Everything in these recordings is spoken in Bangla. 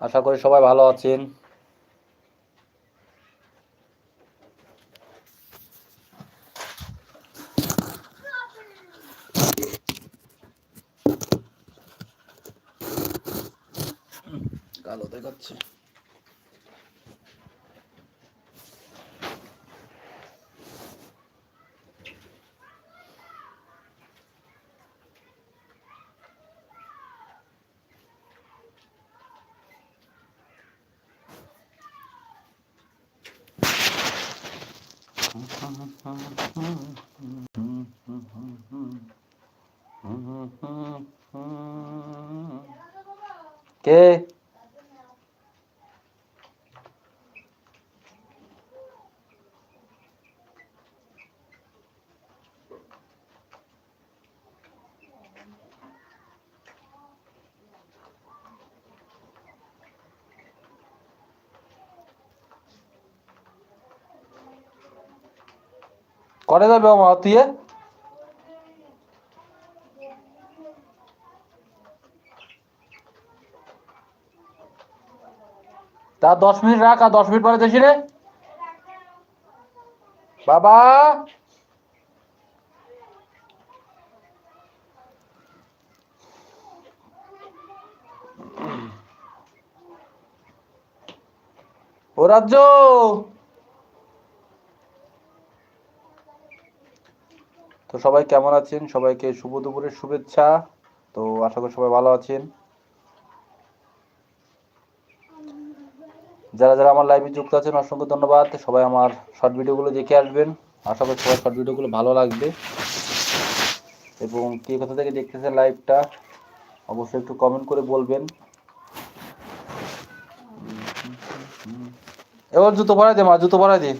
আশা করি সবাই ভালো আছেন। কে? করে যাবে আমার তুই তা দশ মিনিট রাখ, আর দশ মিনিট পরে দেখি রে। বাবা! ও রাজ্য! তো সবাই কেমন আছেন? সবাইকে শুভ দুপুরের শুভেচ্ছা। তো আশা করি সবাই ভালো আছেন। যারা যারা আমার লাইভে যুক্ত আছেন, অসংখ্য ধন্যবাদ। সবাই আমার শর্ট ভিডিওগুলো দেখে আসবেন। আশা করি সবাই শর্ট ভিডিওগুলো ভালো লাগবে। এবং কে কোথা থেকে দেখতেছেন লাইভটা অবশ্যই একটু কমেন্ট করে বলবেন। এবার জুতো পরাই দে মা, জুতো পরাই দে।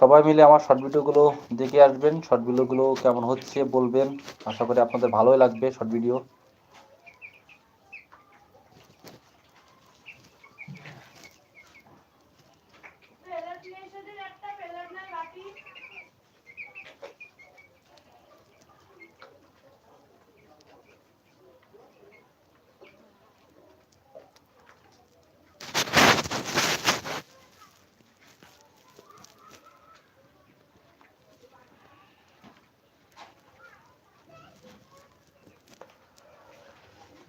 সবাই মিলে আমার শর্ট ভিডিওগুলো দেখে আসবেন। শর্ট ভিডিওগুলো কেমন হচ্ছে বলবেন। আশা করি আপনাদের ভালোই লাগবে শর্ট ভিডিও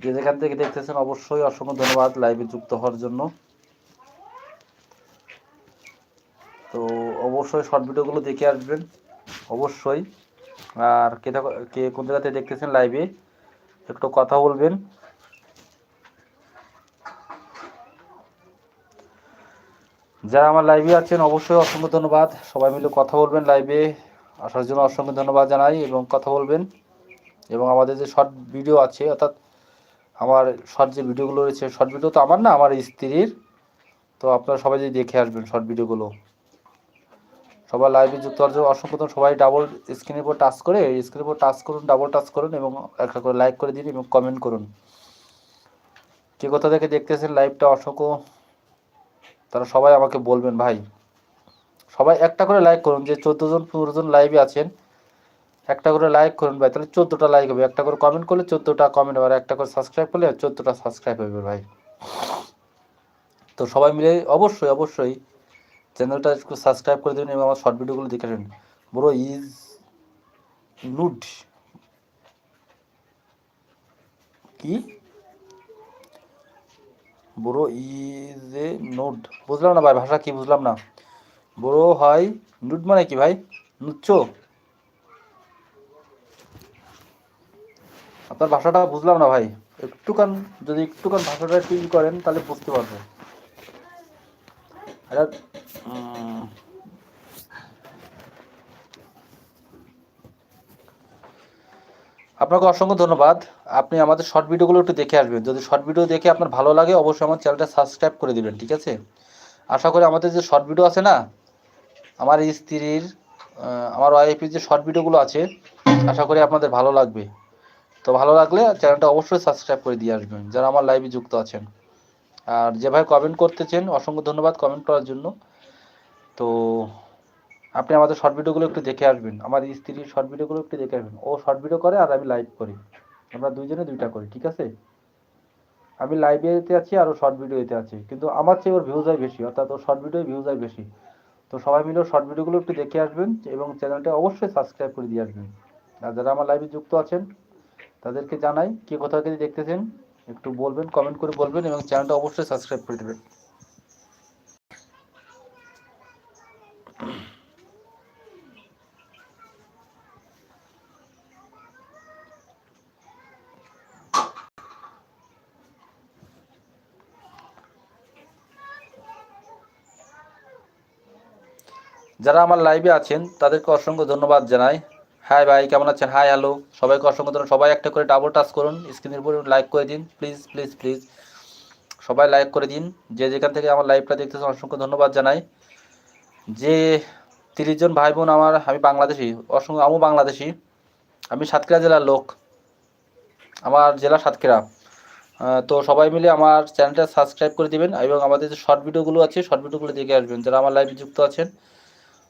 যে যেখান থেকে দেখতেছেন, অবশ্যই অসংখ্য ধন্যবাদ লাইভে যুক্ত হওয়ার জন্য। তো অবশ্যই শর্ট ভিডিওগুলো দেখে আসবেন, অবশ্যই। আর কে কে কোন জায়গাতে দেখতেছেন লাইভে, একটু কথা বলবেন। যারা আমার লাইভে আছেন, অবশ্যই অসংখ্য ধন্যবাদ। সবাই মিলে কথা বলবেন লাইভে। আসার জন্য অসংখ্য ধন্যবাদ জানাই এবং কথা বলবেন। এবং আমাদের যে শর্ট ভিডিও আছে, অর্থাৎ আমার শর্ট যে ভিডিওগুলো রয়েছে শর্ট ভিডিও তো আমার না, আমার স্ত্রীর। তো আপনারা সবাই যদি দেখে আসবেন শর্ট ভিডিওগুলো সবাই লাইভে যুক্ত হওয়ার জন্য অসংখ্য। সবাই ডাবল স্ক্রিনের উপর টাচ করে স্ক্রিনের উপর টাচ করুন ডাবল টাচ করুন এবং একটা করে লাইক করে দিন এবং কমেন্ট করুন। কে কোথা থেকে দেখতেছেন লাইভটা অসংখ্য, তারা সবাই আমাকে বলবেন ভাই। সবাই একটা করে লাইক করুন, যে চোদ্দ জন, পনেরো জন লাইভে আছেন একটা করে লাইক করুন ভাই, তাহলে চোদ্দোটা লাইক হবে। একটা করে কমেন্ট করলে চোদ্দোটা কমেন্ট হবে আর একটা করে সাবস্ক্রাইব করলে চোদ্দোটা সাবস্ক্রাইব হবে ভাই। তো সবাই মিলে অবশ্যই অবশ্যই চ্যানেলটা একটু সাবস্ক্রাইব করে দেবেন এবং আমার শর্ট ভিডিওগুলো দেখে নেন বড় ইজ নুড কি? বড় ইজ এ নোড বুঝলাম না ভাই, ভাষা কি বুঝলাম না। বড় হয় নুড মানে কি ভাই? নুচ্ছ? আপনার ভাষাটা বুঝলাম না ভাই। একটুখান, যদি একটুখান ভাষাটা একটু করেন, তাহলে বুঝতে পারব। এটা আপনাকে অসংখ্য ধন্যবাদ। আপনি আমাদের শর্ট ভিডিওগুলো একটু দেখে আসবেন। যদি শর্ট ভিডিও দেখে আপনার ভালো লাগে, অবশ্যই আমার চ্যানেলটা সাবস্ক্রাইব করে দিবেন, ঠিক আছে? আশা করি আমাদের যে শর্ট ভিডিও আছে না, আমার স্ত্রীর আমার ওয়াইফের যে শর্ট ভিডিওগুলো আছে, আশা করি আপনাদের ভালো লাগবে। তো ভালো লাগলে চ্যানেলটা অবশ্যই সাবস্ক্রাইব করে দিয়ে আসবেন, যারা আমার লাইভে যুক্ত আছেন। আর যে ভাই কমেন্ট করতেছেন, অসংখ্য ধন্যবাদ কমেন্ট করার জন্য। তো আপনি আমাদের শর্ট ভিডিওগুলো একটু দেখে আসবেন, আমার স্ত্রীর শর্ট ভিডিওগুলো একটু দেখে আসবেন। ও শর্ট ভিডিও করে আর আমি লাইভ করি। আমরা দুইজনে দুইটা করি, ঠিক আছে? আমি লাইভে এতে আছি আর ও শর্ট ভিডিওতে আছি, কিন্তু আমার চেয়ে ওর ভিউজ হয় বেশি, অর্থাৎ ওর শর্ট ভিডিও ভিউজ হয় বেশি। তো সবাই মিলে শর্ট ভিডিওগুলো একটু দেখে আসবেন এবং চ্যানেলটা অবশ্যই সাবস্ক্রাইব করে দিয়ে আসবেন। আর যারা আমার লাইভে যুক্ত আছেন তাদেরকে জানাই কে কোথা থেকে দেখতেছেন, একটু বলবেন কমেন্ট করে বলবেন এবং চ্যানেলটা অবশ্যই সাবস্ক্রাইব করে দেবেন। যারা আমার লাইভে আছেন, তাদেরকে অসংখ্য ধন্যবাদ জানাই। হাই ভাই কেমন আছেন? হাই হ্যালো সবাইকে অসংখ্য ধন্যবাদ। সবাই একটা করে ডাবল টাচ করুন স্ক্রিনের উপরে লাইক করে দিন প্লিজ প্লিজ প্লিজ সবাই লাইক করে দিন। যে যেখান থেকে আমার লাইভটা দেখতেছেন, অসংখ্য ধন্যবাদ জানাই। যে তিরিশ জন ভাই বোন আমার, আমি বাংলাদেশি, অসংখ্য, আমিও বাংলাদেশি। আমি সাতক্ষীরা জেলার লোক। আমার জেলা সাতক্ষীরা। তো সবাই মিলে আমার চ্যানেলটা সাবস্ক্রাইব করে দিবেন এবং আমাদের যে শর্ট ভিডিওগুলো আছে শর্ট ভিডিওগুলো দেখে আসবেন। যারা আমার লাইভে যুক্ত আছেন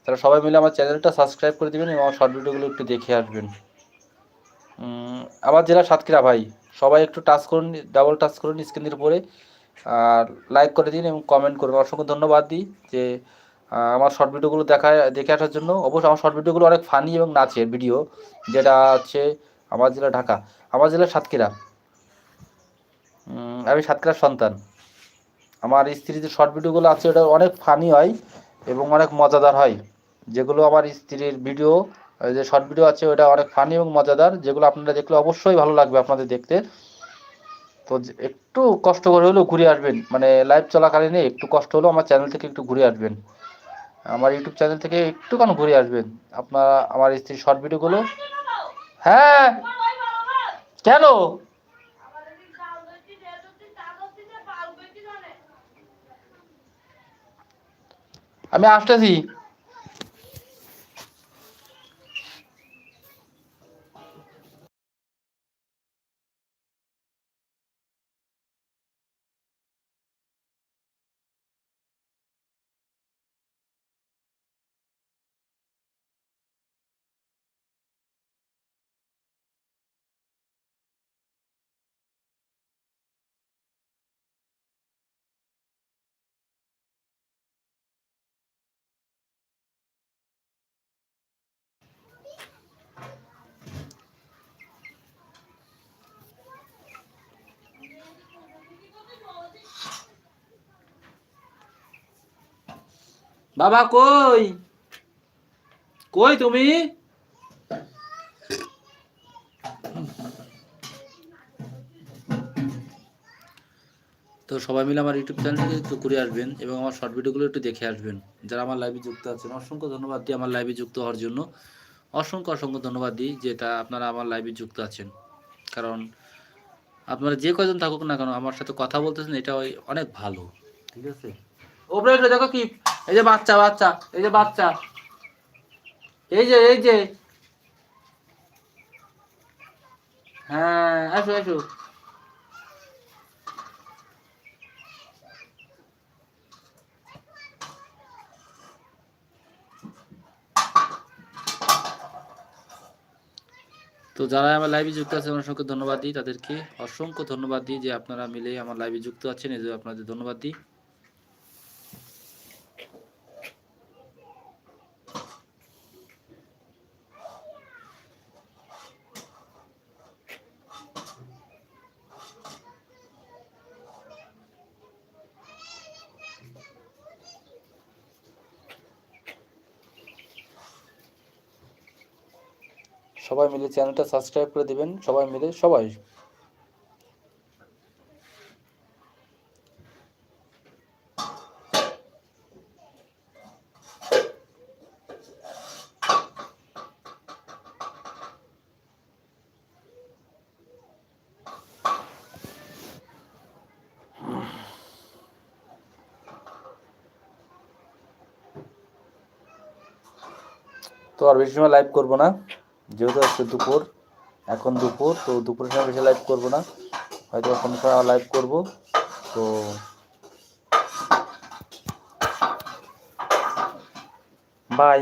তারা সবাই মিলে আমার চ্যানেলটা সাবস্ক্রাইব করে দিবেন এবং আমার শর্ট ভিডিওগুলো একটু দেখে আসবেন। আমার জেলা সাতক্ষীরা ভাই, সবাই একটু টাচ করুন ডাবল টাচ করুন স্ক্রিনের উপরে। আর লাইক করে দিন এবং কমেন্ট করুন। অসংখ্য ধন্যবাদ দিই যে আমার শর্ট ভিডিওগুলো দেখা, দেখে আসার জন্য। অবশ্যই আমার শর্ট ভিডিওগুলো অনেক ফানি এবং নাচের ভিডিও যেটা হচ্ছে আমার জেলা ঢাকা। আমার জেলা সাতক্ষীরা। আমি সাতক্ষীরার সন্তান। আমার স্ত্রীর যে শর্ট ভিডিওগুলো আছে, ওটা অনেক ফানি হয় এবং অনেক মজাদার হয়। যেগুলো আমার স্ত্রীর ভিডিও যে শর্ট ভিডিও আছে, ওটা অনেক ফানি এবং মজাদার। যেগুলো আপনারা দেখলে অবশ্যই ভালো লাগবে আপনাদের দেখতে। তো একটু কষ্ট করে হলেও ঘুরে আসবেন। মানে লাইভ চলাকালীন একটু কষ্ট হলেও আমার চ্যানেল থেকে একটু ঘুরে আসবেন। আমার ইউটিউব চ্যানেল থেকে একটুখানি ঘুরে আসবেন। আপনারা, আমার স্ত্রীর শর্ট ভিডিওগুলো হ্যাঁ! কেন? আমি আসতেছি। বাবা কই? কই তুমি? তো সবাই মিলে আমার ইউটিউব চ্যানেল থেকে একটু ঘুরে আসবেন এবং আমার শর্ট ভিডিওগুলো একটু দেখে আসবেন। যারা আমার লাইভে যুক্ত আছেন অসংখ্য ধন্যবাদ দিই আমার লাইভে যুক্ত হওয়ার জন্য। অসংখ্য অসংখ্য ধন্যবাদ দিই যেটা আপনারা আমার লাইভে যুক্ত আছেন। কারণ আপনারা যে কজন থাকুক না কেন আমার সাথে কথা বলতেছেন এটা ওই অনেক ভালো। ঠিক আছে? ওপরে দেখো কি এই যে বাচ্চা বাচ্চা, এই যে বাচ্চা। এই যে এই যে। হ্যাঁ আসো আসো তো যারা আমার লাইভে যুক্ত আছে অসংখ্য ধন্যবাদ দিই। তাদেরকে অসংখ্য ধন্যবাদ দিই যে আপনারা মিলে আমার লাইভে যুক্ত আছেন। এই যে আপনাদের ধন্যবাদ দিই। সবাই মিলে চ্যানেলটা সাবস্ক্রাইব করে দিবেন, সবাই মিলে, সবাই। তো আর বেশি সময় লাইভ করব না। যেহেতু আজকে দুপুর, এখন দুপুর, তো দুপুরের সময় বেশি লাইভ করব না। হয়তো এখন সময় লাইভ করব, তো বাই